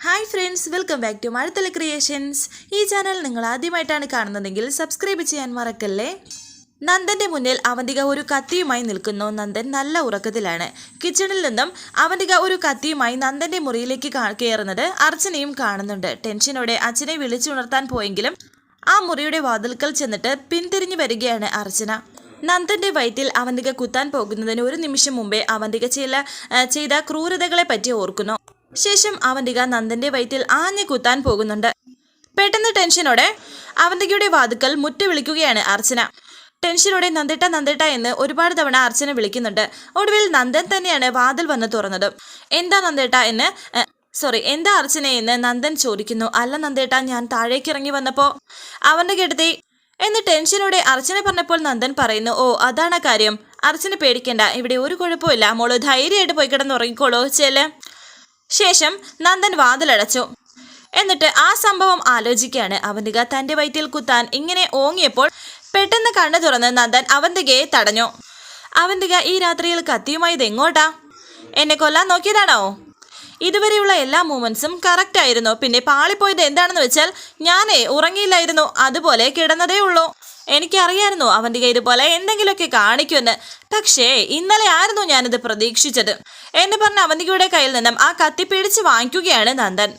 Hi friends welcome back to Mazhathala creations ഈ channel നിങ്ങൾ ആദ്യമായിട്ടാണ് കാണുന്നതെങ്കിൽ സബ്സ്ക്രൈബ് ചെയ്യാൻ മറക്കല്ലേ? നന്ദന്റെ മുന്നിൽ അവന്തിക ഒരു കത്തിയുമായി നിൽക്കുന്നു. നന്ദൻ നല്ല ഉറക്കത്തിലാണ്. കിച്ചണിൽ നിന്നും അവന്തിക ഒരു കത്തിയുമായി നന്ദന്റെ മുറിയിലേക്ക് കയറുന്നത് അർച്ചനയും കാണുന്നുണ്ട്. ടെൻഷനോടെ അച്ഛനെ വിളിച്ചുണർത്താൻ പോയെങ്കിലും ആ മുറിയുടെ വാതിൽക്കൽ ചെന്നിട്ട് പിന്തിരിഞ്ഞു വരികയാണ് അർച്ചന. നന്ദന്റെ വയറ്റിൽ അവന്തിക കുത്താൻ പോകുന്നതിന് ഒരു നിമിഷം മുമ്പേ അവന്തിക ചില ചെയ്ത ക്രൂരതകളെ പറ്റി ഓർക്കുന്നു. ശേഷം അവന്തിക നന്ദന്റെ വയറ്റിൽ ആഞ്ഞു കുത്താൻ പോകുന്നുണ്ട്. പെട്ടെന്ന് ടെൻഷനോടെ അവന്തികയുടെ വാതുക്കൽ മുറ്റു വിളിക്കുകയാണ് അർച്ചന. ടെൻഷനോടെ നന്ദിട്ട നന്ദിട്ട എന്ന് ഒരുപാട് തവണ അർച്ചന വിളിക്കുന്നുണ്ട്. ഒടുവിൽ നന്ദൻ തന്നെയാണ് വാതിൽ വന്ന് തുറന്നത്. എന്താ നന്ദേട്ട എന്ന് സോറി എന്താ അർച്ചന എന്ന് നന്ദൻ ചോദിക്കുന്നു. അല്ല നന്ദേട്ട ഞാൻ താഴേക്ക് ഇറങ്ങി വന്നപ്പോ അവന്റെ കെടുത്തി എന്ന് ടെൻഷനോടെ അർച്ചന പറഞ്ഞപ്പോൾ നന്ദൻ പറയുന്നു ഓ അതാണ് കാര്യം. അർച്ചന പേടിക്കണ്ട. ഇവിടെ ഒരു കുഴപ്പമില്ല മോൾ ധൈര്യമായിട്ട് പോയി കിടന്ന് ഉറങ്ങിക്കോളൂ ചെൽ ശേഷം നന്ദൻ വാതിലടച്ചു. എന്നിട്ട് ആ സംഭവം ആലോചിക്കുകയാണ് അവന്തിക. തന്റെ വയറ്റിൽ കുത്താൻ ഇങ്ങനെ ഓങ്ങിയപ്പോൾ പെട്ടെന്ന് കണ്ണു തുറന്ന് നന്ദൻ അവന്തികയെ തടഞ്ഞു. അവന്തിക ഈ രാത്രിയിൽ കത്തിയുമായത് എങ്ങോട്ടാ? എന്നെ കൊല്ലാൻ നോക്കിയതാണോ? ഇതുവരെയുള്ള എല്ലാ മൂമെന്റ്സും കറക്റ്റ് ആയിരുന്നു. പിന്നെ പാളിപ്പോയത് എന്താണെന്ന് വെച്ചാൽ ഞാനേ ഉറങ്ങിയില്ലായിരുന്നു. അതുപോലെ കിടന്നതേ ഉള്ളൂ. എനിക്കറിയായിരുന്നു അവന്റെ ഇതുപോലെ എന്തെങ്കിലുമൊക്കെ കാണിക്കുമെന്ന്. പക്ഷേ ഇന്നലെ ആയിരുന്നു ഞാനിത് പ്രതീക്ഷിച്ചത്. എന്ന് പറഞ്ഞ അവന്തികയുടെ കയ്യിൽ നിന്നും ആ കത്തി പിടിച്ച് വാങ്ങിക്കുകയാണ് നന്ദൻ.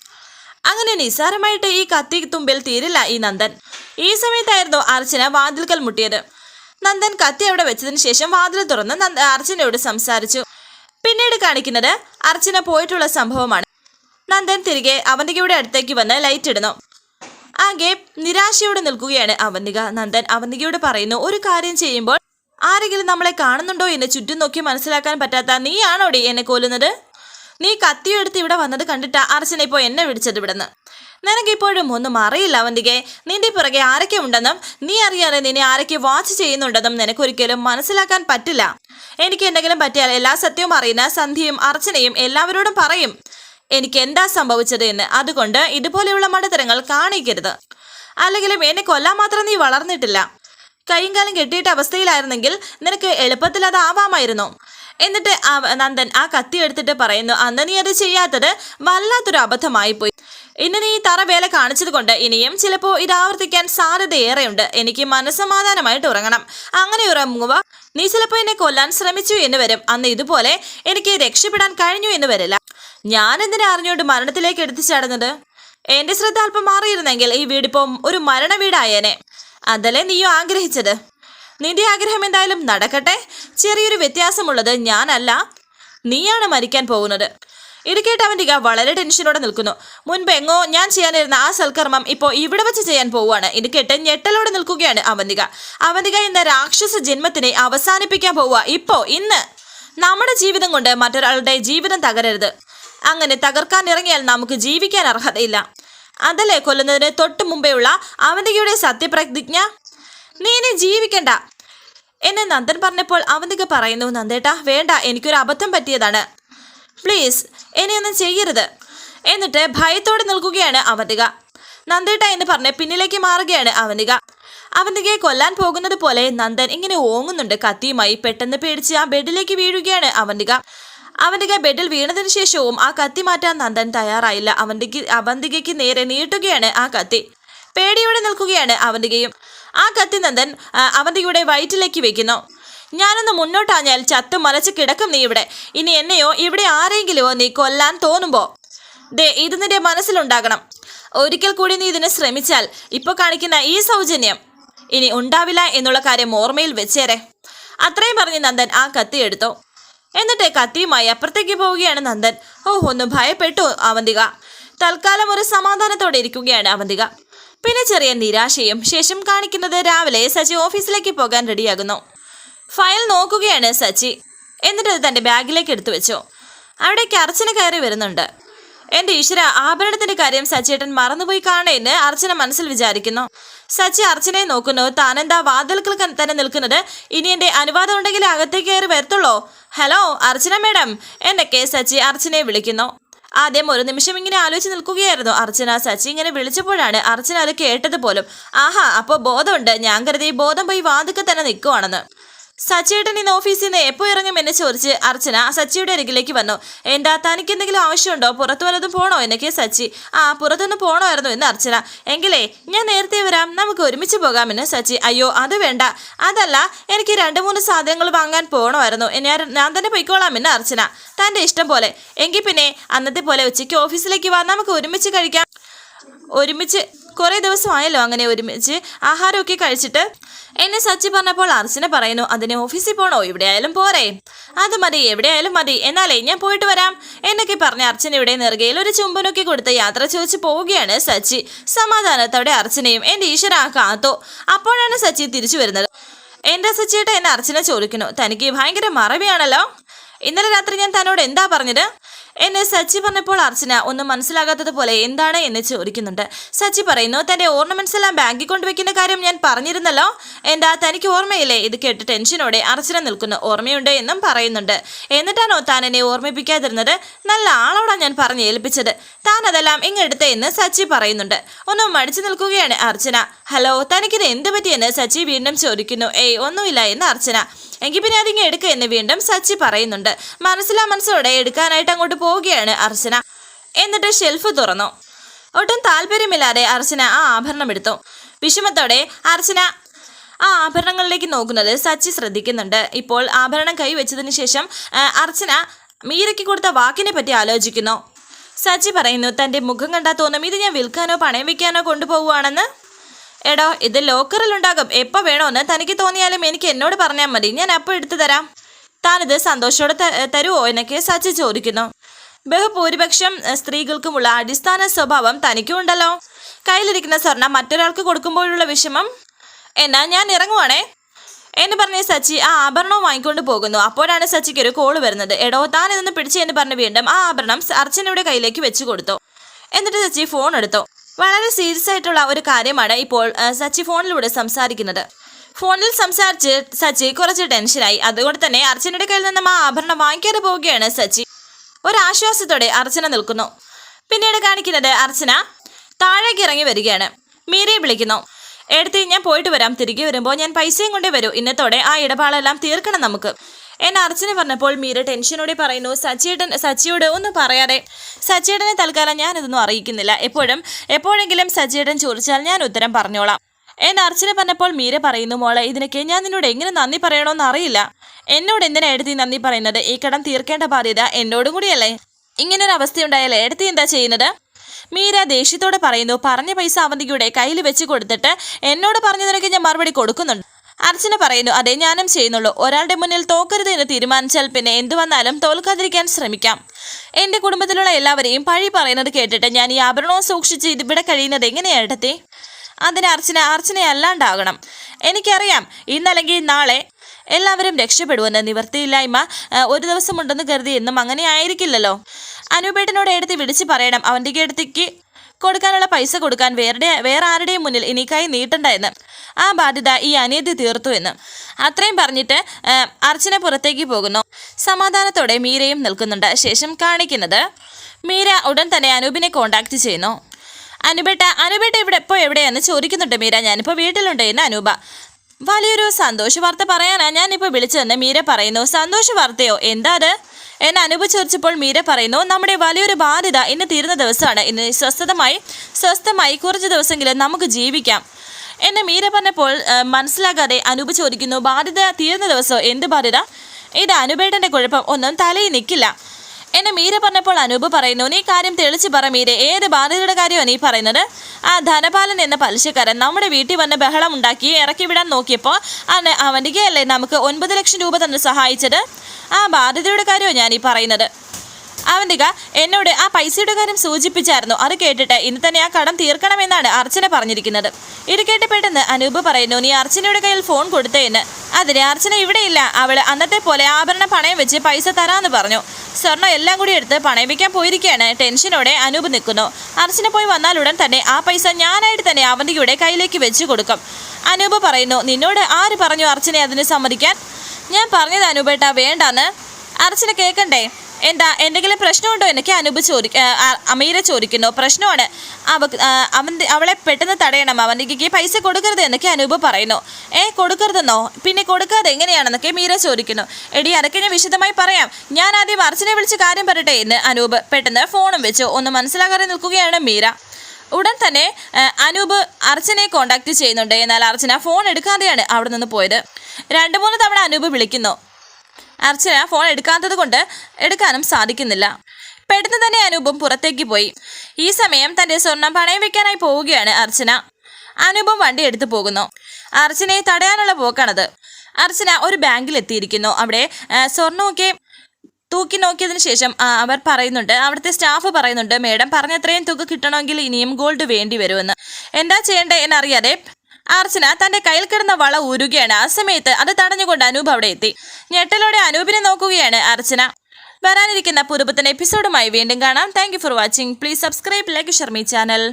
അങ്ങനെ നിസ്സാരമായിട്ട് ഈ കത്തി തുമ്പിൽ തീരില്ല ഈ നന്ദൻ. ഈ സമയത്തായിരുന്നു അർച്ചന വാതിൽക്കൽ മുട്ടിയത്. നന്ദൻ കത്തി അവിടെ വെച്ചതിന് ശേഷം വാതിൽ തുറന്ന് അർച്ചനയോട് സംസാരിച്ചു. പിന്നീട് കാണിക്കുന്നത് അർച്ചന പോയിട്ടുള്ള സംഭവമാണ്. നന്ദൻ തിരികെ അവന്തികയുടെ അടുത്തേക്ക് വന്ന് ലൈറ്റ് ഇടുന്നു. ആകെ നിരാശയോടെ നിൽക്കുകയാണ് അവന്തിക. നന്ദൻ അവന്തികയോട് പറയുന്നു ഒരു കാര്യം ചെയ്യുമ്പോൾ ആരെങ്കിലും നമ്മളെ കാണുന്നുണ്ടോ? എന്ന് ചുറ്റും നോക്കി മനസ്സിലാക്കാൻ പറ്റാത്ത നീയാണോടി എന്നെ കൊല്ലുന്നത്? നീ കത്തിയെടുത്ത് ഇവിടെ വന്നത് കണ്ടിട്ടാ അർച്ചന ഇപ്പോൾ എന്നെ വിളിച്ചത് ഇവിടുന്ന്. നിനക്കിപ്പോഴും ഒന്നും അറിയില്ല അവന്തികെ നിന്റെ പുറകെ ആരൊക്കെ ഉണ്ടെന്നും നീ അറിയാതെ നിന്നെ ആരൊക്കെ വാച്ച് ചെയ്യുന്നുണ്ടെന്നും നിനക്കൊരിക്കലും മനസ്സിലാക്കാൻ പറ്റില്ല. എനിക്ക് എന്തെങ്കിലും പറ്റിയാൽ എല്ലാ സത്യവും അറിയുന്ന സന്ധ്യയും അർച്ചനയും എല്ലാവരോടും പറയും. എനിക്ക് എന്താ സംഭവിച്ചത് എന്ന്. അതുകൊണ്ട് ഇതുപോലെയുള്ള മടത്തരങ്ങൾ കാണിക്കരുത്. അല്ലെങ്കിലും എന്നെ കൊല്ലാൻ മാത്രം നീ വളർന്നിട്ടില്ല. കൈയും കാലം കെട്ടിയിട്ട അവസ്ഥയിലായിരുന്നെങ്കിൽ നിനക്ക് എളുപ്പത്തിൽ അതാവാമായിരുന്നു എന്നിട്ട് നന്ദൻ ആ കത്തി എടുത്തിട്ട് പറയുന്നു അന്ന് നീ അത് ചെയ്യാത്തത് വല്ലാത്തൊരു അബദ്ധമായി പോയി. ഇന്ന് നീ തറ വേല കാണിച്ചത് കൊണ്ട് ഇനിയും ചിലപ്പോൾ ഇത് ആവർത്തിക്കാൻ സാധ്യതയേറെയുണ്ട്. എനിക്ക് മനസ്സമാധാനമായിട്ട് ഉറങ്ങണം. അങ്ങനെ ഉറങ്ങുക. നീ ചിലപ്പോൾ എന്നെ കൊല്ലാൻ ശ്രമിച്ചു എന്ന് വരും. അന്ന് ഇതുപോലെ എനിക്ക് രക്ഷപ്പെടാൻ കഴിഞ്ഞു എന്ന് വരില്ല. ഞാൻ എന്തിനെ അറിഞ്ഞുകൊണ്ട് മരണത്തിലേക്ക് എടുത്തു ചാടുന്നത്? എന്റെ ശ്രദ്ധ അല്പം മാറിയിരുന്നെങ്കിൽ ഈ വീടിപ്പം ഒരു മരണ വീടായേനെ. അതല്ലേ നീയോ ആഗ്രഹിച്ചത്? നിന്റെ ആഗ്രഹം എന്തായാലും നടക്കട്ടെ. ചെറിയൊരു വ്യത്യാസമുള്ളത് ഞാനല്ല. നീയാണ് മരിക്കാൻ പോകുന്നത്. ഇത് കേട്ട് അവന്തിക വളരെ ടെൻഷനോടെ നിൽക്കുന്നു. മുൻപ് എങ്ങോ ഞാൻ ചെയ്യാനിരുന്ന ആ സൽക്കർമ്മം ഇപ്പോൾ ഇവിടെ വെച്ച് ചെയ്യാൻ പോവുകയാണ്. ഇത് കേട്ട് ഞെട്ടലോടെ നിൽക്കുകയാണ് അവന്തിക അവന്തിക എന്ന രാക്ഷസ ജന്മത്തിനെ അവസാനിപ്പിക്കാൻ പോവുക. ഇപ്പോൾ ഇന്ന്. നമ്മുടെ ജീവിതം കൊണ്ട് മറ്റൊരാളുടെ ജീവിതം തകരരുത്. അങ്ങനെ തകർക്കാൻ ഇറങ്ങിയാൽ നമുക്ക് ജീവിക്കാൻ അർഹതയില്ല. അതല്ലേ കൊല്ലുന്നതിന് തൊട്ട് മുമ്പേയുള്ള അവന്തികയുടെ സത്യപ്രതിജ്ഞ? നീ ഇനി ജീവിക്കണ്ട. എന്നെ നന്ദൻ പറഞ്ഞപ്പോൾ അവന്തിക പറയുന്നു നന്ദേട്ടാ വേണ്ട എനിക്കൊരു അബദ്ധം പറ്റിയതാണ്. പ്ലീസ് എന്നെയൊന്നും ചെയ്യരുത്. എന്നിട്ട് ഭയത്തോടെ നിൽക്കുകയാണ് അവന്തിക. നന്ദേട്ട എന്ന് പറഞ്ഞ് പിന്നിലേക്ക് മാറുകയാണ് അവന്തിക. അവന്തികയെ കൊല്ലാൻ പോകുന്നത് പോലെ നന്ദൻ ഇങ്ങനെ ഓങ്ങുന്നുണ്ട് കത്തിയുമായി. പെട്ടെന്ന് പേടിച്ച് ആ ബെഡിലേക്ക് വീഴുകയാണ് അവന്തിക. അവന്തിക ബെഡിൽ വീണതിന് ശേഷവും ആ കത്തി മാറ്റാൻ നന്ദൻ തയ്യാറായില്ല. അവന്തിക്ക് അവന്തികയ്ക്ക് നേരെ നീട്ടുകയാണ് ആ കത്തി. പേടിയോടെ നിൽക്കുകയാണ് അവന്തികയും. ആ കത്തി നന്ദൻ അവന്തിയുടെ വയറ്റിലേക്ക് വെക്കുന്നു. ഞാനൊന്ന് മുന്നോട്ടാഞ്ഞാൽ ചത്ത് മലച്ച് കിടക്കും നീ ഇവിടെ. ഇനി എന്നെയോ ഇവിടെ ആരെങ്കിലുമോ നീ കൊല്ലാൻ തോന്നുമ്പോ. ദേ ഇത് നിന്റെ മനസ്സിലുണ്ടാകണം. ഒരിക്കൽ കൂടി നീ ഇതിനെ ശ്രമിച്ചാൽ ഇപ്പോൾ കാണിക്കുന്ന ഈ സൗജന്യം ഇനി ഉണ്ടാവില്ല എന്നുള്ള കാര്യം ഓർമ്മയിൽ വെച്ചേരെ. അത്രയും പറഞ്ഞ് നന്ദൻ ആ കത്തി എടുത്തു. എന്നിട്ട് കത്തിയുമായി അപ്പുറത്തേക്ക് പോവുകയാണ് നന്ദൻ. ഓ ഒന്ന് ഭയപ്പെട്ടു അവന്തിക. തൽക്കാലം ഒരു സമാധാനത്തോടെ ഇരിക്കുകയാണ് അവന്തിക. പിന്നെ ചെറിയ നിരാശയും ശേഷം കാണിക്കുന്നത് രാവിലെ സച്ചി ഓഫീസിലേക്ക് പോകാൻ റെഡിയാകുന്നു. ഫയൽ നോക്കുകയാണ് സച്ചി എന്നിട്ട് അത് തന്റെ ബാഗിലേക്ക് എടുത്തു വെച്ചു. അവിടേക്ക് അർച്ചന കയറി വരുന്നുണ്ട്. എന്റെ ഈശ്വര ആഭരണത്തിന്റെ കാര്യം സച്ചിയേട്ടൻ മറന്നുപോയി കാണേന്ന് അർച്ചന മനസ്സിൽ വിചാരിക്കുന്നു. സച്ചി അർച്ചനയെ നോക്കുന്നു. താനെന്താ വാതിൽക്കൽ തന്നെ നിൽക്കുന്നത്? ഇനി എന്റെ അനുവാദം ഉണ്ടെങ്കിൽ അകത്തേക്ക് കയറി വരത്തുള്ളൂ? Hello Archana madam. എന്നൊക്കെ സച്ചി അർച്ചനയെ വിളിക്കുന്നു. ആദ്യം ഒരു നിമിഷം ഇങ്ങനെ ആലോചിച്ച് നിൽക്കുകയായിരുന്നു. അർച്ചന സച്ചി ഇങ്ങനെ വിളിച്ചപ്പോഴാണ് അർച്ചന അത് കേട്ടത് പോലും. ആഹാ അപ്പോൾ ബോധമുണ്ട്. ഞാൻ കരുതി ബോധം പോയി വാതുക്കെ തന്നെ നിൽക്കുവാണെന്ന്. സച്ചിയേട്ടൻ ഇന്ന് ഓഫീസിൽ നിന്ന് എപ്പോൾ ഇറങ്ങും എന്ന് ചോദിച്ച് അർച്ചന സച്ചിയുടെ അരികിലേക്ക് വന്നു. എന്താ തനിക്ക് എന്തെങ്കിലും ആവശ്യമുണ്ടോ? പുറത്തു വല്ലതും പോണോ? എന്നൊക്കെ സച്ചി. ആ പുറത്തൊന്ന് പോണമായിരുന്നു എന്ന് അർച്ചന. എങ്കിലേ ഞാൻ നേരത്തെ വരാം. നമുക്ക് ഒരുമിച്ച് പോകാമെന്ന് സച്ചി. അയ്യോ അത് വേണ്ട. അതല്ല എനിക്ക് രണ്ട് മൂന്ന് സാധനങ്ങൾ വാങ്ങാൻ പോകണമായിരുന്നു ഞാൻ ഞാൻ തന്നെ പൊയ്ക്കോളാമെന്ന് അർച്ചന. തന്റെ ഇഷ്ടം പോലെ. എങ്കിൽ പിന്നെ അന്നത്തെ പോലെ ഉച്ചയ്ക്ക് ഓഫീസിലേക്ക് വാ. നമുക്ക് ഒരുമിച്ച് കഴിക്കാം. ഒരുമിച്ച് കുറേ ദിവസമായല്ലോ അങ്ങനെ ഒരുമിച്ച് ആഹാരമൊക്കെ കഴിച്ചിട്ട്. എന്നെ സച്ചി പറഞ്ഞപ്പോൾ അർച്ചന പറയുന്നു അതിന് ഓഫീസിൽ പോണോ? ഇവിടെ ആയാലും പോരെ. അത് മതി എവിടെയായാലും മതി. എന്നാലേ ഞാൻ പോയിട്ട് വരാം. എന്നൊക്കെ പറഞ്ഞ ഇവിടെ നെറുകയിൽ ഒരു ചുംബനൊക്കെ കൊടുത്ത് യാത്ര ചോദിച്ച് പോവുകയാണ് സച്ചി. സമാധാനത്തോടെ അർച്ചനയും എന്റെ ഈശ്വര കാത്തോ. അപ്പോഴാണ് സച്ചി തിരിച്ചു വരുന്നത്. എന്റെ സച്ചിയുടെ എന്നെ അർച്ചന ചോദിക്കുന്നു. തനിക്ക് ഭയങ്കര മറവിയാണല്ലോ. ഇന്നലെ രാത്രി ഞാൻ തന്നോട് എന്താ പറഞ്ഞത്? എന്നെ സച്ചി പറഞ്ഞപ്പോൾ അർച്ചന ഒന്നും മനസ്സിലാകാത്തതുപോലെ എന്താണ് എന്ന് ചോദിക്കുന്നുണ്ട്. സച്ചി പറയുന്നു തന്റെ ഓർണമെന്റ്സ് എല്ലാം ബാങ്കിൽ കൊണ്ടുവയ്ക്കുന്ന കാര്യം ഞാൻ പറഞ്ഞിരുന്നല്ലോ? എന്താ തനിക്ക് ഓർമ്മയില്ലേ? ഇത് കേട്ട് ടെൻഷനോടെ അർച്ചന നിൽക്കുന്നു. ഓർമ്മയുണ്ട് എന്നും പറയുന്നുണ്ട്. എന്നിട്ടാണോ താൻ എന്നെ ഓർമ്മിപ്പിക്കാതിരുന്നത്? നല്ല ആളോടാണ് ഞാൻ പറഞ്ഞു ഏൽപ്പിച്ചത്. താൻ അതെല്ലാം ഇങ്ങെടുത്തേ എന്ന് സച്ചി പറയുന്നുണ്ട്. ഒന്ന് മടിച്ചു നിൽക്കുകയാണ് അർച്ചന. ഹലോ തനിക്കിത് എന്ത് പറ്റിയെന്ന് സച്ചി വീണ്ടും ചോദിക്കുന്നു. ഏയ് ഒന്നുമില്ല എന്ന് അർച്ചന. എങ്കിൽ പിന്നെ അതിങ്ങ് എടുക്കുക എന്ന് വീണ്ടും സച്ചി പറയുന്നുണ്ട്. മനസ്സിലാ മനസ്സോടെ എടുക്കാനായിട്ട് അങ്ങോട്ട് പോവുകയാണ് അർച്ചന. എന്നിട്ട് ഷെൽഫ് തുറന്നു. ഒട്ടും താല്പര്യമില്ലാതെ അർച്ചന ആ ആഭരണം എടുത്തു. വിഷമത്തോടെ അർച്ചന ആ ആഭരണങ്ങളിലേക്ക് നോക്കുന്നത് സച്ചി ശ്രദ്ധിക്കുന്നുണ്ട്. ഇപ്പോൾ ആഭരണം കൈവച്ചതിന് ശേഷം അർച്ചന മീരയ്ക്ക് കൊടുത്ത വാക്കിനെ പറ്റി ആലോചിക്കുന്നു. സച്ചി പറയുന്നു തന്റെ മുഖം കണ്ടാൽ തോന്നും ഇത് ഞാൻ വിൽക്കാനോ പണയം വെക്കാനോ കൊണ്ടുപോവുകയാണെന്ന്? എടോ ഇത് ലോക്കറിലുണ്ടാകും. എപ്പോൾ വേണോന്ന് തനിക്ക് തോന്നിയാലും എനിക്ക് എന്നോട് പറഞ്ഞാൽ മതി. ഞാൻ അപ്പോൾ എടുത്തു തരാം. താനിത് സന്തോഷത്തോടെ തരുമോ എന്നൊക്കെ സച്ചി ചോദിക്കുന്നു. ബഹുഭൂരിപക്ഷം സ്ത്രീകൾക്കുമുള്ള അടിസ്ഥാന സ്വഭാവം തനിക്കും ഉണ്ടല്ലോ. കയ്യിലിരിക്കുന്ന സ്വർണം മറ്റൊരാൾക്ക് കൊടുക്കുമ്പോഴുള്ള വിഷമം? എന്നാ ഞാൻ ഇറങ്ങുവാണേ. എന്ന് പറഞ്ഞ് സച്ചി ആ ആഭരണവും വാങ്ങിക്കൊണ്ട് പോകുന്നു. അപ്പോഴാണ് സച്ചിക്ക് ഒരു കോൾ വരുന്നത്. എടോ താൻ ഇതൊന്ന് പിടിച്ച് എന്ന് പറഞ്ഞ് വീണ്ടും ആ ആഭരണം അർച്ചനയുടെ കയ്യിലേക്ക് വെച്ചു കൊടുത്തു. എന്നിട്ട് സച്ചി ഫോൺ എടുത്തു. വളരെ സീരിയസ് ആയിട്ടുള്ള ഒരു കാര്യമാണ് ഇപ്പോൾ സച്ചി ഫോണിലൂടെ സംസാരിക്കുന്നത്. ഫോണിൽ സംസാരിച്ച് സച്ചി കുറച്ച് ടെൻഷനായി അതുകൊണ്ട് തന്നെ അർച്ചനയുടെ കയ്യിൽ നിന്നും ആ ആഭരണം വാങ്ങിക്കാതെ പോവുകയാണ് സച്ചി. ഒരാശ്വാസത്തോടെ അർച്ചന നിൽക്കുന്നു. പിന്നീട് കാണിക്കുന്നത് അർച്ചന താഴേക്ക് ഇറങ്ങി വരികയാണ്. മീരയെ വിളിക്കുന്നു. എടുത്ത് ഞാൻ പോയിട്ട് വരാം. തിരികെ വരുമ്പോൾ ഞാൻ പൈസയും കൊണ്ടേ വരൂ. ഇന്നത്തോടെ ആ ഇടപാടെല്ലാം തീർക്കണം നമുക്ക്. എന്നെ അർച്ചന പറഞ്ഞപ്പോൾ മീര ടെൻഷനോടെ പറയുന്നു സച്ചിയേട്ടൻ സച്ചിയോട് ഒന്നും പറയാതെ സച്ചിയേട്ടനെ തൽക്കാലം ഞാൻ ഇതൊന്നും അറിയിക്കുന്നില്ല. എപ്പോഴും എപ്പോഴെങ്കിലും സച്ചിയേട്ടൻ ചോദിച്ചാൽ ഞാൻ ഉത്തരം പറഞ്ഞോളാം. എന്നെ അർച്ചന പറഞ്ഞപ്പോൾ മീര പറയുന്നു മോളെ ഇതിനൊക്കെ ഞാൻ നിന്നോട് എങ്ങനെ നന്ദി പറയണമെന്ന് അറിയില്ല. എന്നോട് എന്തിനാ എടുത്തി നന്ദി പറയുന്നത്? ഈ കടം തീർക്കേണ്ട ബാധ്യത എന്നോടും കൂടിയല്ലേ? ഇങ്ങനൊരു അവസ്ഥയുണ്ടായാൽ എടുത്തി എന്താ ചെയ്യുന്നത്? മീര ദേഷ്യത്തോടെ പറയുന്നു പറഞ്ഞ പൈസ അവന്തിയുടെ കയ്യിൽ വെച്ച് കൊടുത്തിട്ട് എന്നോട് പറഞ്ഞതിനൊക്കെ ഞാൻ മറുപടി കൊടുക്കുന്നുണ്ട്. അർച്ചന പറയുന്നു അതെ ഞാനും ചെയ്യുന്നുള്ളൂ. ഒരാളുടെ മുന്നിൽ തോക്കരുത് എന്ന് തീരുമാനിച്ചാൽ പിന്നെ എന്തു വന്നാലും തോൽക്കാതിരിക്കാൻ ശ്രമിക്കാം. എന്റെ കുടുംബത്തിലുള്ള എല്ലാവരെയും പഴി പറയുന്നത് കേട്ടിട്ട് ഞാൻ ഈ ആഭരണവും സൂക്ഷിച്ച് ഇതിവിടെ കഴിയുന്നത് എങ്ങനെയായിട്ടെ അതിന് അർച്ചന അർച്ചനയല്ലാണ്ടാകണം എനിക്കറിയാം ഇന്നല്ലെങ്കിൽ നാളെ എല്ലാവരും രക്ഷപ്പെടുമെന്ന് നിവർത്തിയില്ലായ്മ ഒരു ദിവസമുണ്ടെന്ന് കരുതി എന്നും അങ്ങനെ ആയിരിക്കില്ലല്ലോ. അനുപേട്ടനോട് എടുത്ത് വിളിച്ച് പറയണം അവന്റെ അടുത്തേക്ക് കൊടുക്കാനുള്ള പൈസ കൊടുക്കാൻ വേറെ വേറെ ആരുടെയും മുന്നിൽ ഇനി കൈ നീട്ടണ്ട എന്ന്. ആ ബാധ്യത ഈ അനിയത്തി തീർത്തു എന്ന്. അത്രയും പറഞ്ഞിട്ട് അർച്ചന പുറത്തേക്ക് പോകുന്നു. സമാധാനത്തോടെ മീരയും നിൽക്കുന്നുണ്ട്. ശേഷം കാണിക്കുന്നത് മീര ഉടൻ തന്നെ അനൂപിനെ കോണ്ടാക്ട് ചെയ്യുന്നു. അനുപേട്ട അനുപേട്ട ഇവിടെ ഇപ്പോൾ എവിടെയാണെന്ന് ചോദിക്കുന്നുണ്ട് മീര. ഞാനിപ്പോൾ വീട്ടിലുണ്ട് എന്ന് അനൂപ. വലിയൊരു സന്തോഷ വാർത്ത പറയാനാണ് ഞാനിപ്പോൾ വിളിച്ചതെന്ന് മീര പറയുന്നു. സന്തോഷ വാർത്തയോ? എന്താ അത്? എന്നെ അനുപ ചോദിച്ചപ്പോൾ മീര പറയുന്നു നമ്മുടെ വലിയൊരു ബാധ്യത ഇന്ന് തീരുന്ന ദിവസമാണ്. ഇന്ന് സ്വസ്ഥതമായി സ്വസ്ഥമായി കുറച്ച് ദിവസമെങ്കിലും നമുക്ക് ജീവിക്കാം. എന്നെ മീര പറഞ്ഞപ്പോൾ മനസ്സിലാക്കാതെ അനൂപ് ചോദിക്കുന്നു ബാധ്യത തീരുന്ന ദിവസം? എന്ത് ബാധ്യത? ഇത് അനുപേട്ടന്റെ കുഴപ്പം. ഒന്നും തലയിൽ നിൽക്കില്ല. എന്നെ മീര പറഞ്ഞപ്പോൾ അനൂപ് പറയുന്നു നീ കാര്യം തെളിച്ച് പറ മീര. ഏത് ബാധ്യതയുടെ കാര്യമാണ് നീ പറയുന്നത്? ആ ധനപാലൻ എന്ന പലിശക്കാരൻ നമ്മുടെ വീട്ടിൽ വന്ന് ബഹളം ഉണ്ടാക്കി ഇറക്കി വിടാൻ നോക്കിയപ്പോൾ അവന്റെ അല്ലേ നമുക്ക് ഒൻപത് ലക്ഷം രൂപ തന്നെ സഹായിച്ചത്? ആ ബാധ്യതയുടെ കാര്യമാണ് ഞാൻ ഈ പറയുന്നത്. അവന്തിക എന്നോട് ആ പൈസയുടെ കാര്യം സൂചിപ്പിച്ചായിരുന്നു. അത് കേട്ടിട്ട് ഇന്ന് തന്നെ ആ കടം തീർക്കണമെന്നാണ് അർച്ചന പറഞ്ഞിരിക്കുന്നത്. ഇത് കേട്ട് പെട്ടെന്ന് അനൂപ് പറയുന്നു നീ അർച്ചനയുടെ കയ്യിൽ ഫോൺ കൊടുത്തേന്ന് അതിന് അർച്ചന ഇവിടെയില്ല. അവൾ അന്നത്തെ പോലെ ആഭരണ പണയം വെച്ച് പൈസ തരാന്ന് പറഞ്ഞു. സ്വർണം എല്ലാം കൂടി എടുത്ത് പണയം വയ്ക്കാൻ പോയിരിക്കുകയാണ് ടെൻഷനോടെ അനൂപ് നിൽക്കുന്നു. അർച്ചന പോയി വന്നാൽ ഉടൻ തന്നെ ആ പൈസ ഞാനായിട്ട് തന്നെ അവന്തികയുടെ കയ്യിലേക്ക് വെച്ച് കൊടുക്കും. അനൂപ് പറയുന്നു നിന്നോട് ആര് പറഞ്ഞു അർച്ചനെ അതിന് സമ്മതിക്കാൻ? ഞാൻ പറഞ്ഞത് അനൂപേട്ട വേണ്ടാന്ന്. അർച്ചന കേൾക്കണ്ടേ എന്താ എന്തെങ്കിലും പ്രശ്നമുണ്ടോ? എനിക്ക് അനൂപ് ചോദി ആ, ആ, അമീര ചോദിക്കുന്നു. പ്രശ്നമാണ്. അവ അവൻ അവളെ പെട്ടെന്ന് തടയണം. അവനിക്ക് പൈസ കൊടുക്കരുത് എന്നൊക്കെ അനൂപ് പറയുന്നു. ഏ കൊടുക്കരുതെന്നോ? പിന്നെ കൊടുക്കാതെ എങ്ങനെയാണെന്നൊക്കെ മീര ചോദിക്കുന്നു. എടി അതൊക്കെ ഞാൻ വിശദമായി പറയാം. ഞാൻ ആദ്യം അർച്ചനെ വിളിച്ച് കാര്യം പറയട്ടെ എന്ന് അനൂപ് പെട്ടെന്ന് ഫോണും വെച്ചു. ഒന്ന് മനസ്സിലാകാതെ നിൽക്കുകയാണ് മീര. ഉടൻ തന്നെ അനൂപ് അർച്ചനയെ കോണ്ടാക്ട് ചെയ്യുന്നുണ്ട്. എന്നാൽ അർച്ചന ഫോൺ എടുക്കാതെയാണ് അവിടെ നിന്ന് പോയത്. രണ്ട് മൂന്ന് തവണ അനൂപ് വിളിക്കുന്നു. അർച്ചന ഫോൺ എടുക്കാത്തത് കൊണ്ട് എടുക്കാനും സാധിക്കുന്നില്ല. പെട്ടെന്ന് തന്നെ അനൂപും പുറത്തേക്ക് പോയി. ഈ സമയം തന്റെ സ്വർണം പണയം വെക്കാനായി പോവുകയാണ് അർച്ചന. അനൂപും വണ്ടി എടുത്തു പോകുന്നു. അർച്ചനയെ തടയാനുള്ള പോക്കാണത്. അർച്ചന ഒരു ബാങ്കിൽ എത്തിയിരിക്കുന്നു. അവിടെ ആ, സ്വർണമൊക്കെ തൂക്കി നോക്കിയതിന് ശേഷം അവർ പറയുന്നുണ്ട് അവിടുത്തെ സ്റ്റാഫ് പറയുന്നുണ്ട് മേഡം പറഞ്ഞത്രയും തുക കിട്ടണമെങ്കിൽ ഇനിയും ഗോൾഡ് വേണ്ടി വരുമെന്ന്. എന്താ ചെയ്യേണ്ടേ എന്നറിയാതെ അർച്ചന തന്റെ കയ്യിൽ കിടന്ന വള ഊരുകയാണ്. ആ സമയത്ത് അത് തടഞ്ഞുകൊണ്ട് അനൂപ് അവിടെ എത്തി. ഞെട്ടലോടെ അനൂപിനെ നോക്കുകയാണ് അർച്ചന. വരാനിരിക്കുന്ന പുതുപുത്തൻ എപ്പിസോഡുമായി വീണ്ടും കാണാം. Thank for watching please subscribe like Sharmi channel